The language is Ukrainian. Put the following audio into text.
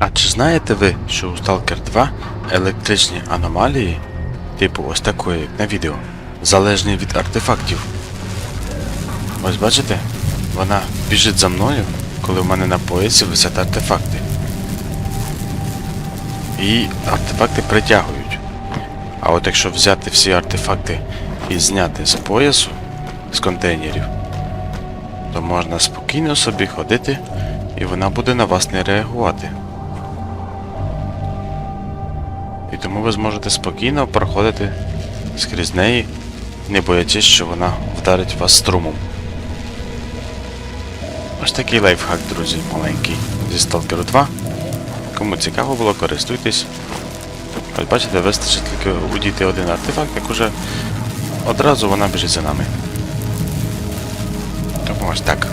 А чи знаєте ви, що у Stalker 2 електричні аномалії, типу ось такої, як на відео, залежні від артефактів? Ось бачите? Вона біжить за мною, коли в мене на поясі висять артефакти. І артефакти притягують. А от якщо взяти всі артефакти і зняти з поясу, з контейнерів, то можна спокійно собі ходити, і вона буде на вас не реагувати. І тому ви зможете спокійно проходити скрізь неї, не боячись, що вона вдарить вас струмом. Ось такий лайфхак, друзі, маленький зі Stalker 2. Кому цікаво було, користуйтесь. Ось бачите, вистачить тільки удіти один артефакт, як уже одразу вона біжить за нами. Тому ось так.